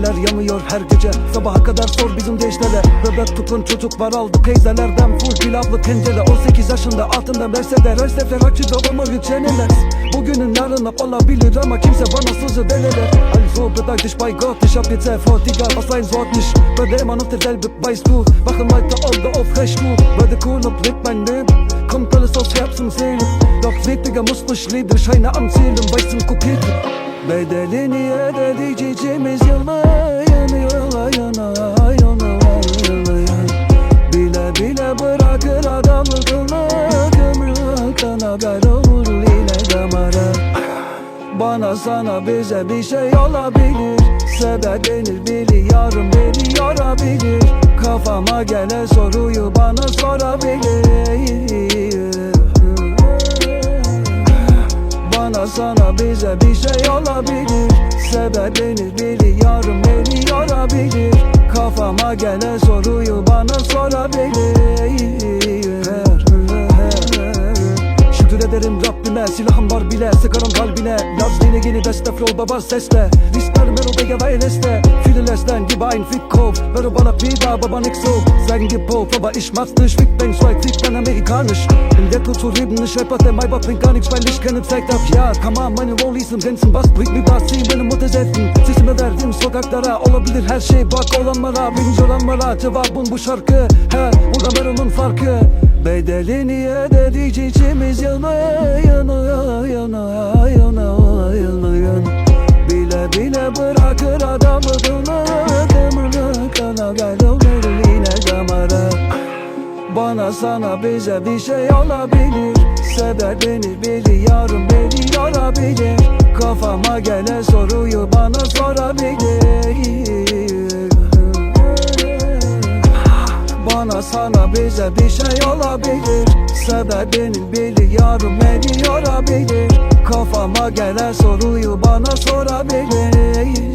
Mahalleler yanıyor her gece. Sabaha kadar sor bizim gençlere. Bebek tutun çocuk var aldı teyzelerden. Full pilavlı tencere. 18 yaşında altında Mercedes. Her sefer açıda omurgu çeneler Bugünün yarını olabilir ama kimse bana sözü verir Also bedeutet ich bei Gott Ich hab jetzt Erfolg, egal was sein Wort nicht Werde immer noch derselbe, weißt du Wache Leute Auge auf, recht gut Werde cool und lebt mein Leben Kommt alles aus Herz und Seele Digga, anzählen, weißt du, Kopete Bedelini ödedik içimiz yılmaya Yana yana yana yana Bile bile bırakır adamı kılmak Ömrü kana kayrolur yine damara. Bana sana bize bir şey olabilir. Sebebini biliyorum beni yorabilir. Kafama gelen soruyu bana sorabilir sana bize bir şey olabilir. Sebebini biliyorum beni yorabilir. Kafama gelen soruyu bana sorabilir. Şükür ederim Rabbime silahım var bile Sıkarım kalbine Yaz yeni yeni beste flow baba sesle. Riskler melodiye ve eleste Viele lästern, gib ein Fickkopf Höre bana wieder, aber nix so Sagen dir Pop, aber ich mach's nicht Fick Bang, zwei Fick, dann amerikanisch In der Kultur leben, ich rappert, der Maybach bringt gar nichts Weil ich keine Zeit hab, ja on, meine Rollies im Grenzen Was bringt mir was, sie beni mutlu ettin Sesime verdim sokaklara Olabilir her şey bak olanlara Birinci olanlara. Cevabım bu şarkı He, bu da ben onun farkı. Bedelini ödedik içimiz adamı kılmak Ömrünü kana kayrolur yine damara Bana sana bize bir şey olabilir. Sebebini biliyorum beni yorabilir. Kafama gelen soruyu bana sorabilir. Bana sana bize bir şey olabilir. Sebebini biliyorum beni yorabilir. Kafama gelen soruyu bana sorabilir